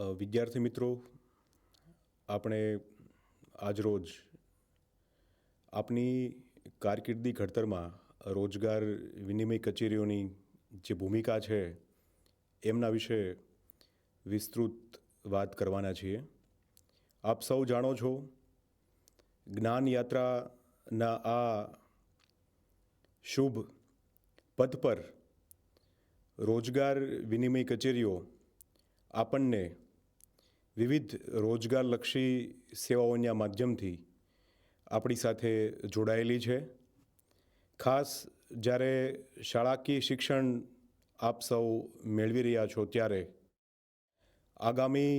વિદ્યાર્થી મિત્રો, આપણે આજરોજ આપની કારકિર્દી ઘડતરમાં રોજગાર વિનિમય કચેરીઓની જે ભૂમિકા છે, એમના વિશે વિસ્તૃત વાત કરવાના છીએ. આપ સૌ જાણો છો, જ્ઞાન યાત્રાના આ શુભ પથ પર રોજગાર વિનિમય કચેરીઓ આપણને વિવિધ રોજગારલક્ષી સેવાઓના માધ્યમથી આપણી સાથે જોડાયેલી છે. ખાસ જ્યારે શાળાકીય શિક્ષણ આપ સૌ મેળવી રહ્યા છો ત્યારે આગામી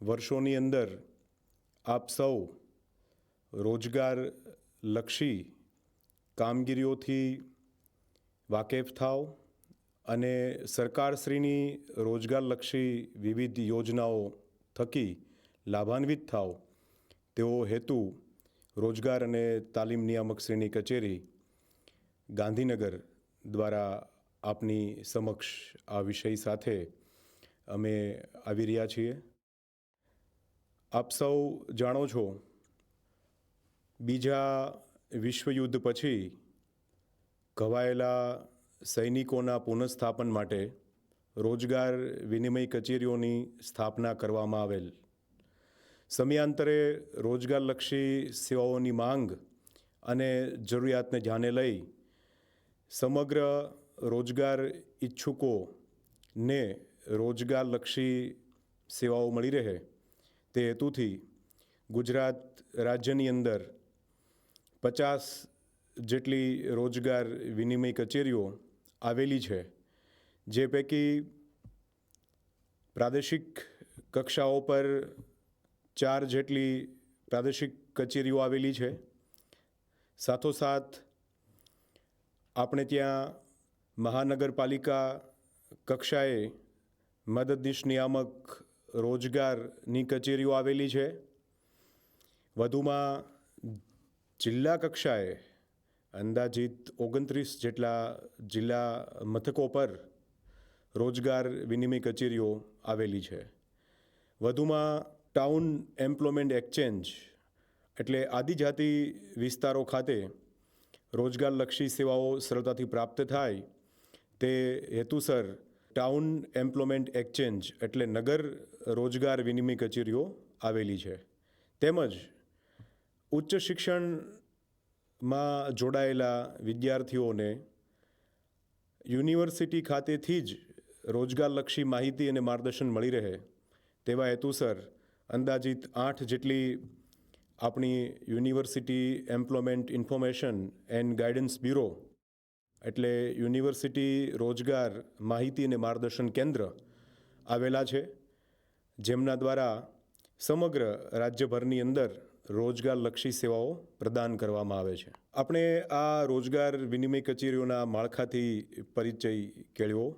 વર્ષોની અંદર આપ સૌ રોજગારલક્ષી કામગીરીઓથી વાકેફ થાવ અને સરકારશ્રીની રોજગારલક્ષી વિવિધ યોજનાઓ થકી લાભાન્વિત થાવ તેવો હેતુ, રોજગાર અને તાલીમ નિયામક શ્રેણી કચેરી, ગાંધીનગર દ્વારા આપની સમક્ષ આ વિષય સાથે અમે આવી રહ્યા છીએ. આપ સૌ જાણો છો, બીજા વિશ્વયુદ્ધ પછી ઘવાયેલા સૈનિકોના પુનઃસ્થાપન માટે રોજગાર વિનિમય કચેરીઓની સ્થાપના કરવામાં આવેલ. સમયાંતરે રોજગારલક્ષી સેવાઓની માંગ અને જરૂરિયાતને ધ્યાને લઈ સમગ્ર રોજગાર ઈચ્છુકોને રોજગારલક્ષી સેવાઓ મળી રહે તે હેતુથી ગુજરાત રાજ્યની અંદર પચાસ જેટલી રોજગાર વિનિમય કચેરીઓ આવેલી છે. જે પૈકી પ્રાદેશિક કક્ષાઓ પર ચાર જેટલી પ્રાદેશિક કચેરીઓ આવેલી છે. સાથોસાથ આપણે ત્યાં મહાનગરપાલિકા કક્ષાએ મદદનીશ નિયામક રોજગારની કચેરીઓ આવેલી છે. વધુમાં જિલ્લા કક્ષાએ અંદાજિત ઓગણત્રીસ જેટલા જિલ્લા મથકો પર રોજગાર વિનિમય કચેરીઓ આવેલી છે. વધુમાં ટાઉન એમ્પ્લોયમેન્ટ એક્સચેન્જ એટલે આદિજાતિ વિસ્તારો ખાતે રોજગારલક્ષી સેવાઓ સરળતાથી પ્રાપ્ત થાય તે હેતુસર ટાઉન એમ્પ્લોયમેન્ટ એક્સચેન્જ એટલે નગર રોજગાર વિનિમય કચેરીઓ આવેલી છે. તેમજ ઉચ્ચ શિક્ષણમાં જોડાયેલા વિદ્યાર્થીઓને યુનિવર્સિટી ખાતેથી જ રોજગારલક્ષી માહિતી અને માર્ગદર્શન મળી રહે તેવા હેતુસર અંદાજિત આઠ જેટલી આપણી university employment information and guidance bureau એટલે યુનિવર્સિટી રોજગાર માહિતી અને માર્ગદર્શન કેન્દ્ર આવેલા છે, જેમના દ્વારા સમગ્ર રાજ્યભરની અંદર રોજગારલક્ષી સેવાઓ પ્રદાન કરવામાં આવે છે. આપણે આ રોજગાર વિનિમય કચેરીઓના માળખાથી પરિચય કેળવ્યો.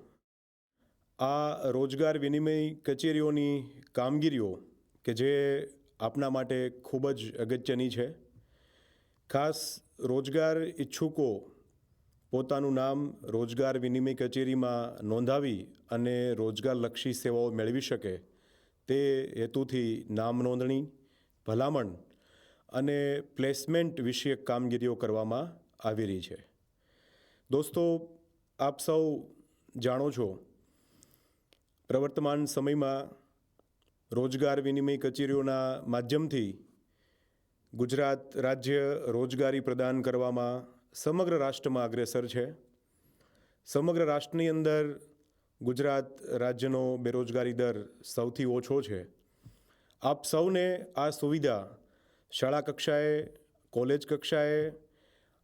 આ રોજગાર વિનિમય કચેરીઓની કામગીરીઓ કે જે આપના માટે ખૂબ જ અગત્યની છે. ખાસ રોજગાર ઈચ્છુકો પોતાનું નામ રોજગાર વિનિમય કચેરીમાં નોંધાવી અને રોજગારલક્ષી સેવાઓ મેળવી શકે તે હેતુથી નામ નોંધણી, ભલામણ અને પ્લેસમેન્ટ વિષયક કામગીરીઓ કરવામાં આવી રહી છે. દોસ્તો, આપ સૌ જાણો છો પ્રવર્તમાન સમયમાં રોજગાર વિનિમય કચેરીઓના માધ્યમથી ગુજરાત રાજ્ય રોજગારી પ્રદાન કરવામાં સમગ્ર રાષ્ટ્રમાં અગ્રેસર છે. સમગ્ર રાષ્ટ્રની અંદર ગુજરાત રાજ્યનો બેરોજગારી દર સૌથી ઓછો છે. આપ સૌને આ સુવિધા શાળા કક્ષાએ, કોલેજ કક્ષાએ,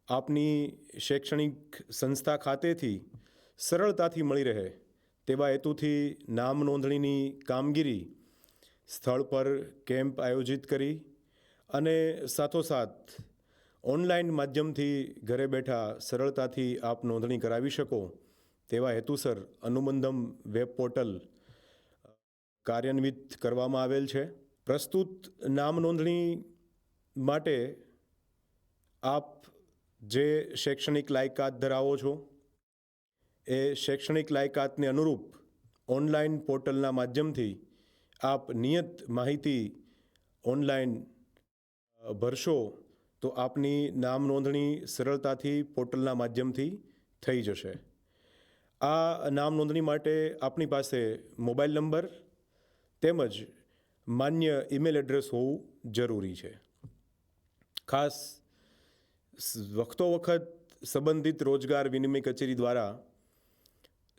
આપની શૈક્ષણિક સંસ્થા ખાતેથી સરળતાથી મળી રહે. તેવા હેતુથી નામ નોંધણીની કામગીરી સ્થળ પર કેમ્પ આયોજિત કરી અને સાથોસાથ ઓનલાઈન માધ્યમથી ઘરે બેઠા સરળતાથી આપ નોંધણી કરાવી શકો તેવા હેતુસર અનુબંધમ વેબ પોર્ટલ કાર્યાન્વિત કરવામાં આવેલ છે. પ્રસ્તુત નામ નોંધણી માટે આપ જે શૈક્ષણિક લાયકાત ધરાવો છો એ શૈક્ષણિક લાયકાતને અનુરૂપ ઓનલાઈન પોર્ટલના માધ્યમથી આપ નિયત માહિતી ઓનલાઈન ભરશો તો આપની નામ નોંધણી સરળતાથી પોર્ટલના માધ્યમથી થઈ જશે. આ નામ નોંધણી માટે આપની પાસે મોબાઈલ નંબર તેમજ માન્ય ઈમેલ એડ્રેસ હોવું જરૂરી છે. ખાસ વખતો વખત સંબંધિત રોજગાર વિનિમય કચેરી દ્વારા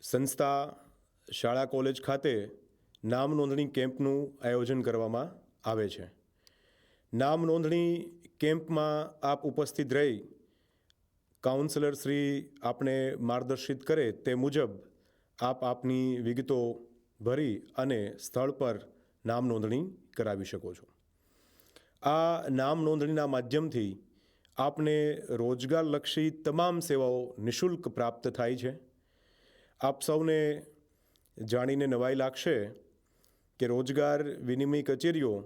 સંસ્થા શાળા કોલેજ ખાતે નામ નોંધણી કેમ્પનું આયોજન કરવામાં આવે છે. નામ નોંધણી કેમ્પમાં આપ ઉપસ્થિત રહી કાઉન્સલર શ્રી આપને માર્ગદર્શિત કરે તે મુજબ આપ આપની વિગતો ભરી અને સ્થળ પર નામ નોંધણી કરાવી શકો છો. આ નામ નોંધણીના માધ્યમથી આપને રોજગારલક્ષી તમામ સેવાઓ નિઃશુલ્ક પ્રાપ્ત થાય છે. આપ સૌને જાણીને નવાઈ લાગશે કે રોજગાર વિનિમય કચેરીઓ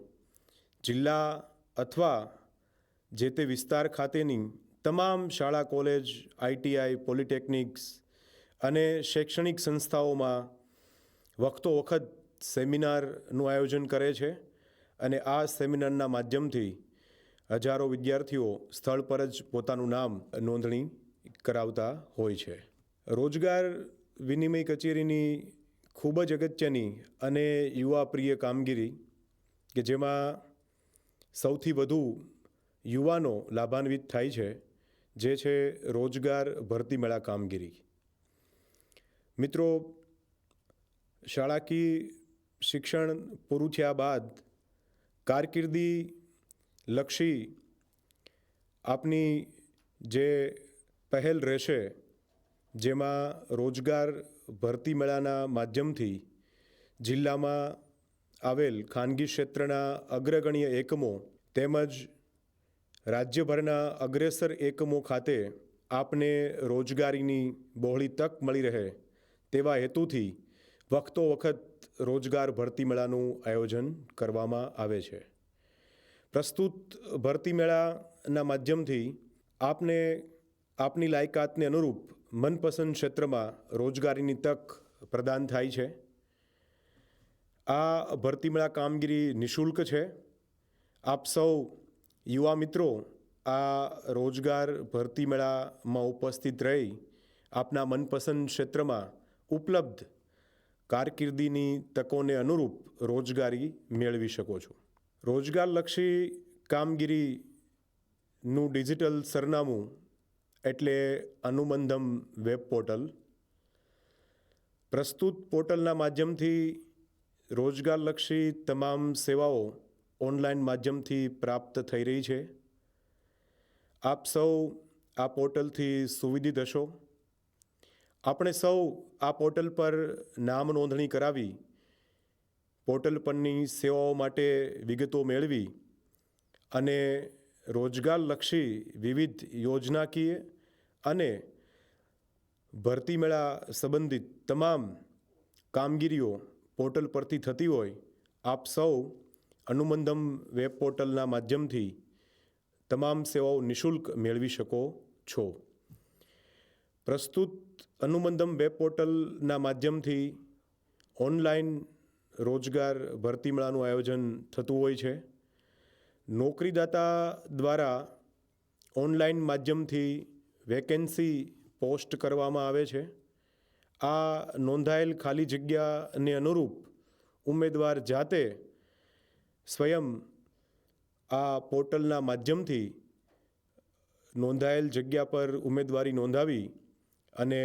જિલ્લા અથવા જે તે વિસ્તાર ખાતેની તમામ શાળા, કોલેજ આઈટીઆઈ પોલિટેકનિક્સ અને શૈક્ષણિક સંસ્થાઓમાં વખતો વખત સેમિનારનું આયોજન કરે છે અને આ સેમિનારના માધ્યમથી હજારો વિદ્યાર્થીઓ સ્થળ પર જ પોતાનું નામ નોંધણી કરાવતા હોય છે. રોજગાર વિનિમય કચેરીની ખૂબ જ અગત્યની અને યુવા પ્રિય કામગીરી કે જેમાં સૌથી વધુ યુવાનો લાભાન્વિત થાય છે, જે છે રોજગાર ભરતી મેળા કામગીરી. મિત્રો, શાળાકીય શિક્ષણ પૂરું થયા બાદ કારકિર્દી લક્ષી આપની જે પહેલ રહેશે જેમાં રોજગાર ભરતી મેળાના માધ્યમથી જિલ્લામાં આવેલ ખાનગી ક્ષેત્રના અગ્રગણ્ય એકમો તેમજ રાજ્યભરના અગ્રેસર એકમો ખાતે આપને રોજગારીની બહોળી તક મળી રહે તેવા હેતુથી વખતો વખત રોજગાર ભરતી મેળાનું આયોજન કરવામાં આવે છે. પ્રસ્તુત ભરતી મેળાના માધ્યમથી આપને, આપની લાયકાતને અનુરૂપ મનપસંદ ક્ષેત્રમાં રોજગારીની તક પ્રદાન થાય છે. આ ભરતી મેળા કામગીરી નિઃશુલ્ક છે. આપ સૌ યુવા મિત્રો આ રોજગાર ભરતી મેળામાં ઉપસ્થિત રહી આપના મનપસંદ ક્ષેત્રમાં ઉપલબ્ધ કારકિર્દીની તકોને અનુરૂપ રોજગારી મેળવી શકો છો. રોજગારલક્ષી કામગીરીનું ડિજિટલ સરનામું એટલે અનુબંધમ વેબ પોર્ટલ. પ્રસ્તુત પોર્ટલના માધ્યમથી રોજગારલક્ષી તમામ સેવાઓ ઓનલાઈન માધ્યમથી પ્રાપ્ત થઈ રહી છે. આપ સૌ આ પોર્ટલથી સુવિધિત હશો. આપણે સૌ આ પોર્ટલ પર નામ નોંધણી કરાવી, પોર્ટલ પરની સેવાઓ માટે વિગતો મેળવી અને રોજગારલક્ષી વિવિધ યોજનાકીય અને ભરતી મેળા સંબંધિત તમામ કામગીરીઓ પોર્ટલ પરથી થતી હોય, આપ સૌ અનુબંધમ વેબ પોર્ટલના માધ્યમથી તમામ સેવાઓ નિઃશુલ્ક મેળવી શકો છો. પ્રસ્તુત અનુબંધમ વેબ પોર્ટલના માધ્યમથી ઓનલાઈન રોજગાર ભરતી મેળાનું આયોજન થતું હોય છે. નોકરીદાતા દ્વારા ઓનલાઈન માધ્યમથી વેકેન્સી પોસ્ટ કરવામાં આવે છે. આ નોંધાયેલ ખાલી જગ્યાને અનુરૂપ ઉમેદવાર જાતે સ્વયં આ પોર્ટલના માધ્યમથી નોંધાયેલ જગ્યા પર ઉમેદવારી નોંધાવી અને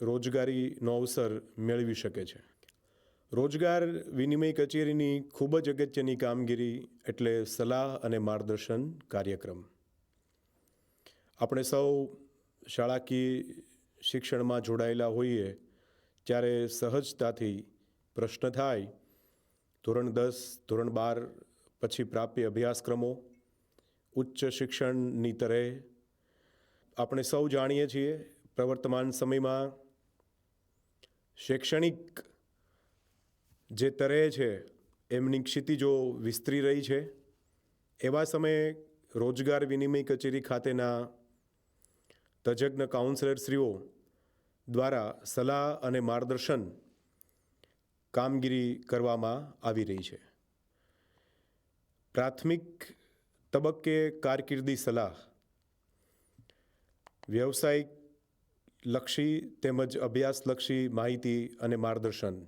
રોજગારીનો અવસર મેળવી શકે છે. રોજગાર વિનિમય કચેરીની ખૂબ જ અગત્યની કામગીરી એટલે સલાહ અને માર્ગદર્શન કાર્યક્રમ. આપણે સૌ શાળાકીય શિક્ષણમાં જોડાયેલા હોઈએ, ત્યારે સહજતાથી પ્રશ્ન થાય, ધોરણ દસ, ધોરણ બાર પછી પ્રાપ્ય અભ્યાસક્રમો, ઉચ્ચ શિક્ષણની તરે. આપણે સૌ જાણીએ છીએ, પ્રવર્તમાન સમયમાં શૈક્ષણિક જે તરે છે, એમની ક્ષિતિજો વિસ્તરી રહી છે, એવા સમયે રોજગાર વિનિમય કચેરી ખાતેના તજજ્ઞ કાઉન્સેલરશ્રીઓ દ્વારા સલાહ અને માર્ગદર્શન કામગીરી કરવામાં આવી રહી છે. પ્રાથમિક તબક્કે કારકિર્દી સલાહ. વ્યવસાયિક લક્ષી તેમજ અભ્યાસલક્ષી માહિતી અને માર્ગદર્શન.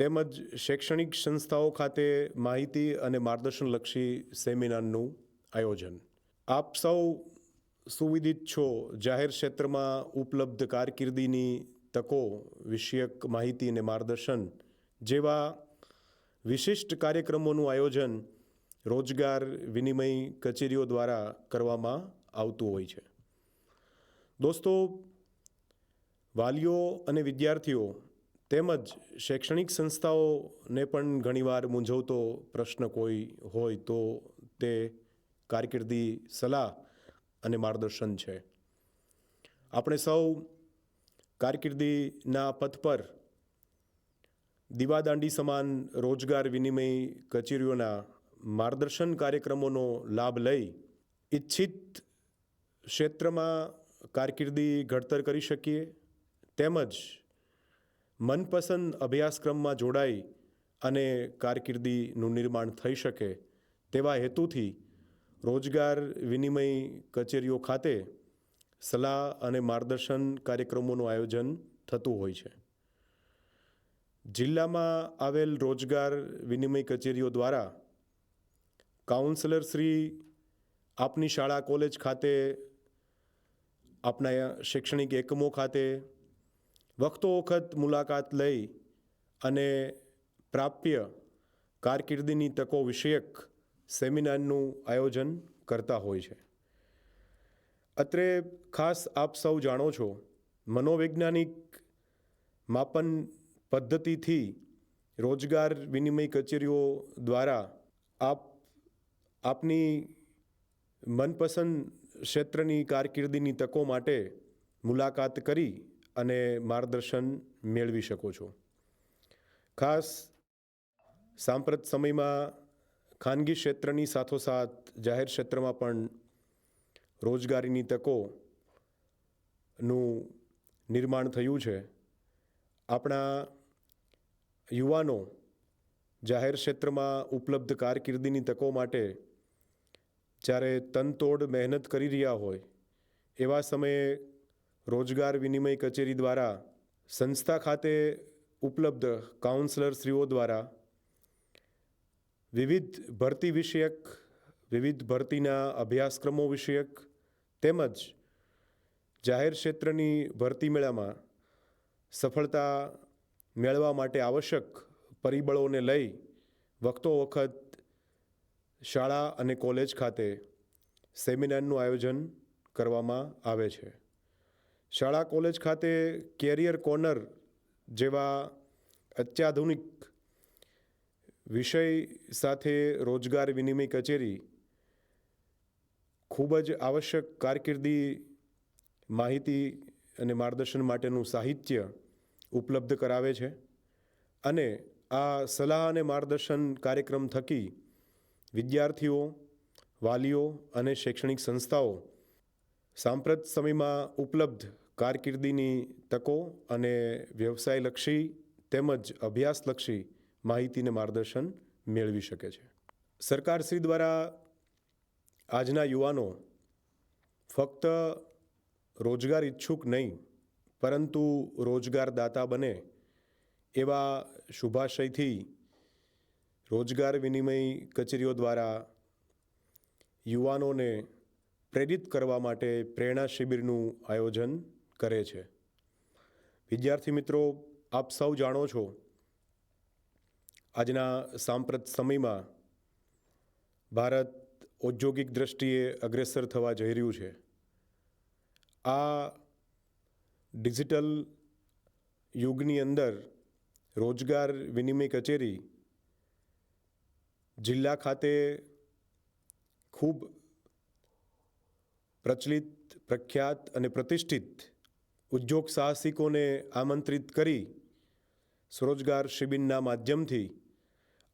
તેમજ શૈક્ષણિક સંસ્થાઓ ખાતે માહિતી અને માર્ગદર્શનલક્ષી સેમિનારનું આયોજન. આપ સૌ સુવિદિત છો. જાહેર ક્ષેત્રમાં ઉપલબ્ધ કારકિર્દીની તકો, વિષયક માહિતી અને માર્ગદર્શન જેવા વિશિષ્ટ કાર્યક્રમોનું આયોજન રોજગાર વિનિમય કચેરીઓ દ્વારા કરવામાં આવતું હોય છે. દોસ્તો, વાલીઓ અને વિદ્યાર્થીઓ તેમજ શૈક્ષણિક સંસ્થાઓને પણ ઘણીવાર મૂંઝવતો પ્રશ્ન કોઈ હોય તો તે કારકિર્દી સલાહ અને માર્ગદર્શન છે. આપણે સૌ કારકિર્દીના પથ પર દીવાદાંડી સમાન રોજગાર વિનિમય કચેરીઓના માર્ગદર્શન કાર્યક્રમોનો લાભ લઈ ઈચ્છિત ક્ષેત્રમાં કારકિર્દી ઘડતર કરી શકીએ. તેમજ મનપસંદ અભ્યાસક્રમમાં જોડાઈ અને કારકિર્દીનું નિર્માણ થઈ શકે તેવા હેતુથી રોજગાર વિનિમય કચેરીઓ ખાતે સલાહ અને માર્ગદર્શન કાર્યક્રમોનું આયોજન થતું હોય છે. જિલ્લામાં આવેલ રોજગાર વિનિમય કચેરીઓ દ્વારા કાઉન્સલર શ્રી આપની શાળા કોલેજ ખાતે, આપના શૈક્ષણિક એકમો ખાતે વખતો વખત મુલાકાત લઈ અને પ્રાપ્ય કારકિર્દીની તકો વિષયક સેમિનારનું આયોજન કરતા હોય છે. અત્રે ખાસ આપ સૌ જાણો છો, મનોવૈજ્ઞાનિક માપન પદ્ધતિથી રોજગાર વિનિમય કચેરીઓ દ્વારા આપ, આપની મનપસંદ ક્ષેત્રની કારકિર્દીની તકો માટે મુલાકાત કરી અને માર્ગદર્શન મેળવી શકો છો. ખાસ સાંપ્રત સમયમાં ખાનગી ક્ષેત્રની સાથોસાથ જાહેર ક્ષેત્રમાં પણ રોજગારીની તકોનું નિર્માણ થયું છે. આપણા યુવાનો જાહેર ક્ષેત્રમાં ઉપલબ્ધ કારકિર્દીની તકો માટે જ્યારે તનતોડ મહેનત કરી રહ્યા હોય એવા સમયે રોજગાર વિનિમય કચેરી દ્વારા સંસ્થા ખાતે ઉપલબ્ધ કાઉન્સલરશ્રીઓ દ્વારા વિવિધ ભરતી વિષયક, વિવિધ ભરતીના અભ્યાસક્રમો વિષયક તેમજ જાહેર ક્ષેત્રની ભરતી મેળામાં સફળતા મેળવા માટે આવશ્યક પરિબળોને લઈ વખતો વખત શાળા અને કોલેજ ખાતે સેમિનારનું આયોજન કરવામાં આવે છે. શાળા કોલેજ ખાતે કેરિયર કોર્નર જેવા અત્યાધુનિક વિષય સાથે રોજગાર વિનિમય કચેરી ખૂબ જ આવશ્યક કારકિર્દી માહિતી અને માર્ગદર્શન માટેનું સાહિત્ય ઉપલબ્ધ કરાવે છે. અને આ સલાહ અને માર્ગદર્શન કાર્યક્રમ થકી વિદ્યાર્થીઓ, વાલીઓ અને શૈક્ષણિક સંસ્થાઓ સાંપ્રત સમયમાં ઉપલબ્ધ કારકિર્દીની તકો અને વ્યવસાયલક્ષી તેમજ અભ્યાસલક્ષી માહિતીને માર્ગદર્શન મેળવી શકે છે. સરકારશ્રી દ્વારા આજના યુવાનો ફક્ત રોજગાર ઈચ્છુક નહીં, પરંતુ રોજગારદાતા બને એવા શુભાશયથી રોજગાર વિનિમય કચેરીઓ દ્વારા યુવાનોને પ્રેરિત કરવા માટે પ્રેરણા શિબિરનું આયોજન કરે છે. વિદ્યાર્થી મિત્રો, આપ સૌ જાણો છો, આજના સાંપ્રત સમયમાં ભારત ઔદ્યોગિક દ્રષ્ટિએ અગ્રેસર થવા જઈ રહ્યું છે. આ ડિજિટલ યુગની અંદર રોજગાર વિનિમય કચેરી જિલ્લા ખાતે ખૂબ પ્રચલિત, પ્રખ્યાત અને પ્રતિષ્ઠિત ઉદ્યોગ સાહસિકોને આમંત્રિત કરી સ્વરોજગાર શિબિરના માધ્યમથી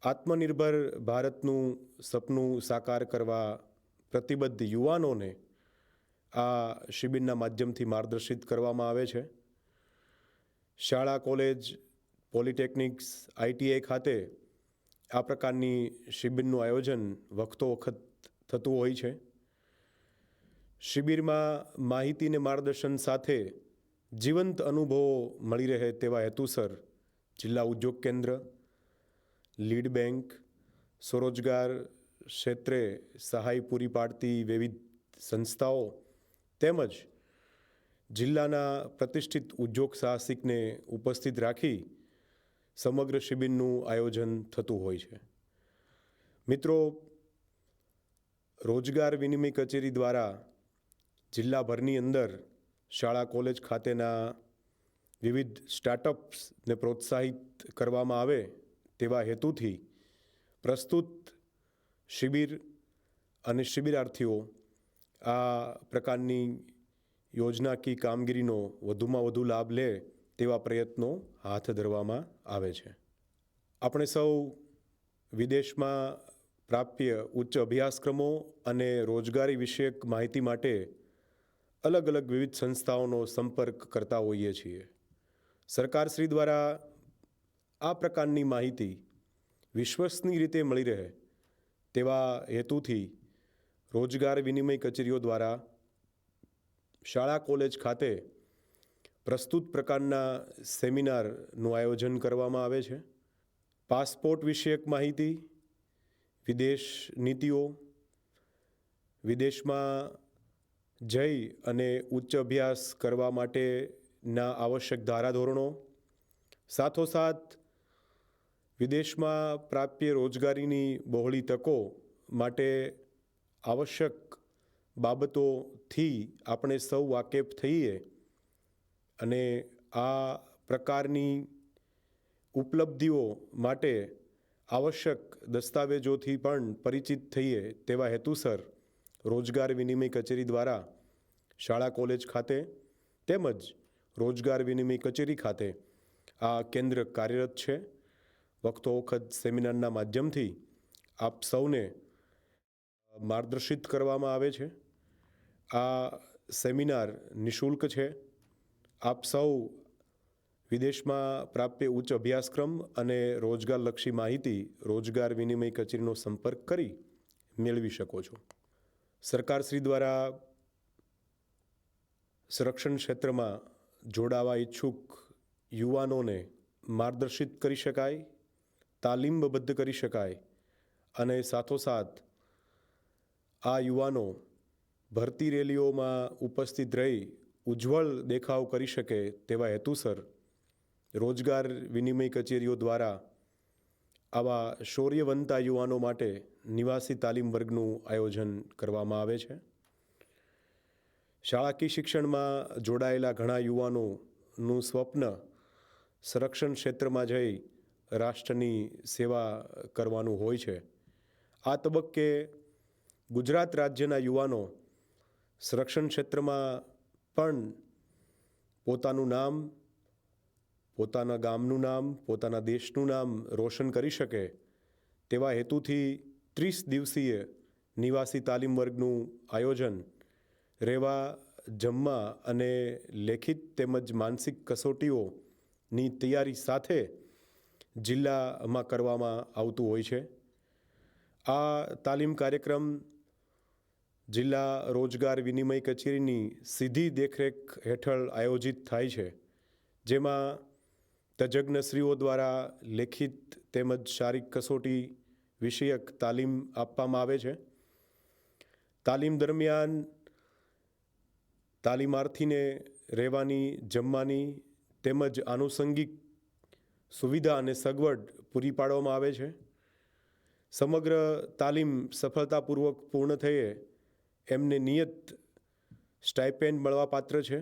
આત્મનિર્ભર ભારતનું સપનું સાકાર કરવા પ્રતિબદ્ધ યુવાનોને આ શિબિરના માધ્યમથી માર્ગદર્શિત કરવામાં આવે છે. શાળા, કોલેજ, પોલિટેકનિક્સ આઈટીઆઈ ખાતે આ પ્રકારની શિબિરનું આયોજન વખતો વખત થતું હોય છે. શિબિરમાં માહિતીને માર્ગદર્શન સાથે જીવંત અનુભવો મળી રહે તેવા હેતુસર જિલ્લા ઉદ્યોગ કેન્દ્ર, લીડ બેંક, સ્વરોજગાર ક્ષેત્રે સહાય પૂરી પાડતી વિવિધ સંસ્થાઓ તેમજ જિલ્લાના પ્રતિષ્ઠિત ઉદ્યોગ સાહસિકને ઉપસ્થિત રાખી સમગ્ર શિબિરનું આયોજન થતું હોય છે. મિત્રો, રોજગાર વિનિમય કચેરી દ્વારા જિલ્લાભરની અંદર શાળા, કોલેજ ખાતેના વિવિધ સ્ટાર્ટઅપ્સને પ્રોત્સાહિત કરવામાં આવે તેવા હેતુથી પ્રસ્તુત શિબિર અને શિબિરાર્થીઓ આ પ્રકારની યોજનાકીય કામગીરીનો વધુમાં વધુ લાભ લે તેવા પ્રયત્નો હાથ ધરવામાં આવે છે. આપણે સૌ વિદેશમાં પ્રાપ્ય ઉચ્ચ અભ્યાસક્રમો અને રોજગારી વિષયક માહિતી માટે અલગ અલગ વિવિધ સંસ્થાઓનો સંપર્ક કરતા હોઈએ છીએ. સરકારશ્રી દ્વારા આ પ્રકારની માહિતી વિશ્વસનીય રીતે મળી રહે તેવા હેતુથી રોજગાર વિનિમય કચેરીઓ દ્વારા શાળા કોલેજ ખાતે પ્રસ્તુત પ્રકારના સેમિનારનું આયોજન કરવામાં આવે છે. પાસપોર્ટ વિષયક માહિતી, વિદેશ નીતિઓ, વિદેશમાં જઈ અને ઉચ્ચ અભ્યાસ કરવા માટેના આવશ્યક ધારાધોરણો, સાથોસાથ વિદેશમાં પ્રાપ્ય રોજગારીની બહોળી તકો માટે આવશ્યક બાબતોથી આપણે સૌ વાકેફ થઈએ અને આ પ્રકારની ઉપલબ્ધિઓ માટે આવશ્યક દસ્તાવેજોથી પણ પરિચિત થઈએ તેવા હેતુસર રોજગાર વિનિમય કચેરી દ્વારા શાળા કોલેજ ખાતે તેમજ રોજગાર વિનિમય કચેરી ખાતે આ કેન્દ્ર કાર્યરત છે. વખતો વખત સેમિનારના માધ્યમથી આપ સૌને માર્ગદર્શિત કરવામાં આવે છે. આ સેમિનાર નિઃશુલ્ક છે. આપ સૌ વિદેશમાં પ્રાપ્ય ઉચ્ચ અભ્યાસક્રમ અને રોજગારલક્ષી માહિતી રોજગાર વિનિમય કચેરીનો સંપર્ક કરી મેળવી શકો છો. સરકારશ્રી દ્વારા સંરક્ષણ ક્ષેત્રમાં જોડાવા ઈચ્છુક યુવાનોને માર્ગદર્શિત કરી શકાય, તાલીમબદ્ધ કરી શકાય અને સાથોસાથ આ યુવાનો ભરતી રેલીઓમાં ઉપસ્થિત રહી ઉજ્જવળ દેખાવ કરી શકે તેવા હેતુસર રોજગાર વિનિમય કચેરીઓ દ્વારા આવા શૌર્યવંતા યુવાનો માટે નિવાસી તાલીમ વર્ગનું આયોજન કરવામાં આવે છે. શાળાકીય શિક્ષણમાં જોડાયેલા ઘણા યુવાનોનું સ્વપ્ન સંરક્ષણ ક્ષેત્રમાં જઈ રાષ્ટ્રની સેવા કરવાનું હોય છે. આ તબક્કે ગુજરાત રાજ્યના યુવાનો સંરક્ષણ ક્ષેત્રમાં પણ પોતાનું નામ, પોતાના ગામનું નામ, પોતાના દેશનું નામ રોશન કરી શકે તેવા હેતુથી ત્રીસ દિવસીય નિવાસી તાલીમ વર્ગનું આયોજન રહેવા જમવા અને લેખિત તેમજ માનસિક કસોટીઓની તૈયારી સાથે જિલ્લામાં કરવામાં આવતું હોય છે. આ તાલીમ કાર્યક્રમ જિલ્લા રોજગાર વિનિમય કચેરીની સીધી દેખરેખ હેઠળ આયોજિત થાય છે, જેમાં તજજ્ઞશ્રીઓ દ્વારા લેખિત તેમજ શારીરિક કસોટી વિષયક તાલીમ આપવામાં આવે છે. તાલીમ દરમિયાન તાલીમાર્થીને રહેવાની, જમવાની તેમજ આનુષંગિક સુવિધા અને સગવડ પૂરી પાડવામાં આવે છે. સમગ્ર તાલીમ સફળતાપૂર્વક પૂર્ણ થયે એમને નિયત સ્ટાઇપેન્ડ મળવાપાત્ર છે.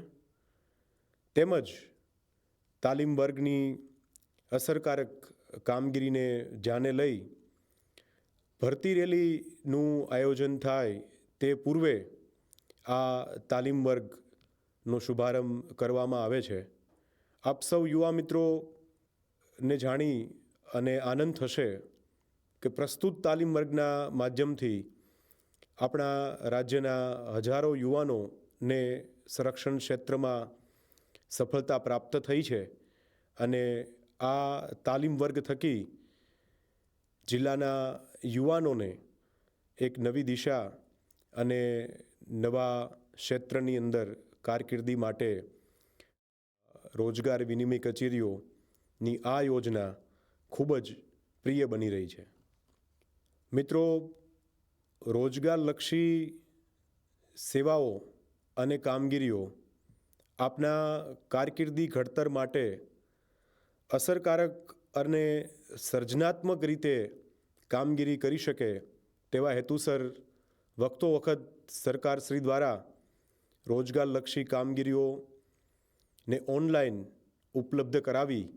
તેમજ તાલીમ વર્ગની અસરકારક કામગીરીને ધ્યાને લઈ ભરતી રેલીનું આયોજન થાય તે પૂર્વે આ તાલીમ વર્ગનો શુભારંભ કરવામાં આવે છે. આપ સૌ યુવા મિત્રોને જાણી અને આનંદ થશે કે પ્રસ્તુત તાલીમ વર્ગના માધ્યમથી આપણા રાજ્યના હજારો યુવાનોને સંરક્ષણ ક્ષેત્રમાં સફળતા પ્રાપ્ત થઈ છે અને આ તાલીમ વર્ગ થકી જિલ્લાના યુવાનોને એક નવી દિશા અને નવા ક્ષેત્રની અંદર કારકિર્દી માટે રોજગાર વિનિમય કચેરીઓની આ યોજના ખૂબ જ પ્રિય બની રહી છે. મિત્રો, રોજગારલક્ષી સેવાઓ અને કામગીરીઓ આપના કારકિર્દી ઘડતર માટે અસરકારક અને સર્જનાત્મક રીતે કામગીરી કરી શકે તેવા હેતુસર વખતો વખત સરકારશ્રી દ્વારા રોજગારલક્ષી કામગીરીઓને ઓનલાઈન ઉપલબ્ધ કરાવી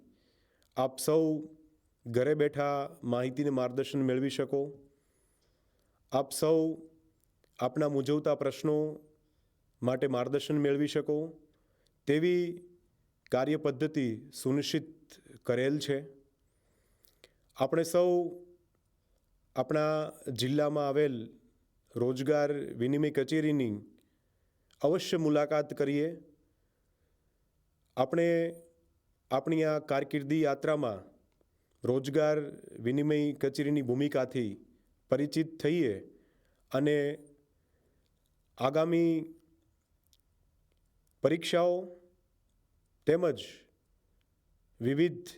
આપ સૌ ઘરે બેઠા માહિતીને માર્ગદર્શન મેળવી શકો. આપ સૌ આપના મૂંઝવતા પ્રશ્નો માટે માર્ગદર્શન મેળવી શકો. તેવી કાર્ય પદ્ધતિ સુનિશ્ચિત કરેલ છે. આપણે સૌ આપણા જિલ્લામાં આવેલ રોજગાર વિનિમય કચેરીની અવશ્ય મુલાકાત કરીએ. આપણે આપણી આ કારકિર્દી યાત્રામાં રોજગાર વિનિમય કચેરીની ભૂમિકાથી પરિચિત થઈએ અને આગામી પરીક્ષાઓ તેમજ વિવિધ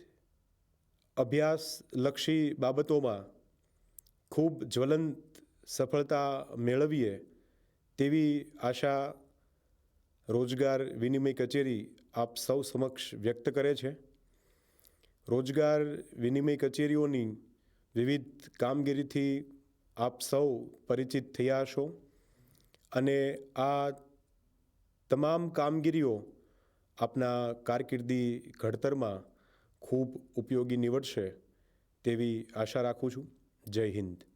અભ્યાસલક્ષી બાબતોમાં ખૂબ જ્વલંત સફળતા મેળવીએ તેવી આશા, રોજગાર વિનિમય કચેરી આપ સૌ સમક્ષ વ્યક્ત કરે છે. રોજગાર વિનિમય કચેરીઓની વિવિધ કામગીરીથી આપ સૌ પરિચિત થયા હશો અને આ તમામ કામગીરીઓ આપના કારકિર્દી ઘડતરમાં ખૂબ ઉપયોગી નીવડશે તેવી આશા રાખું છું. જય હિન્દ.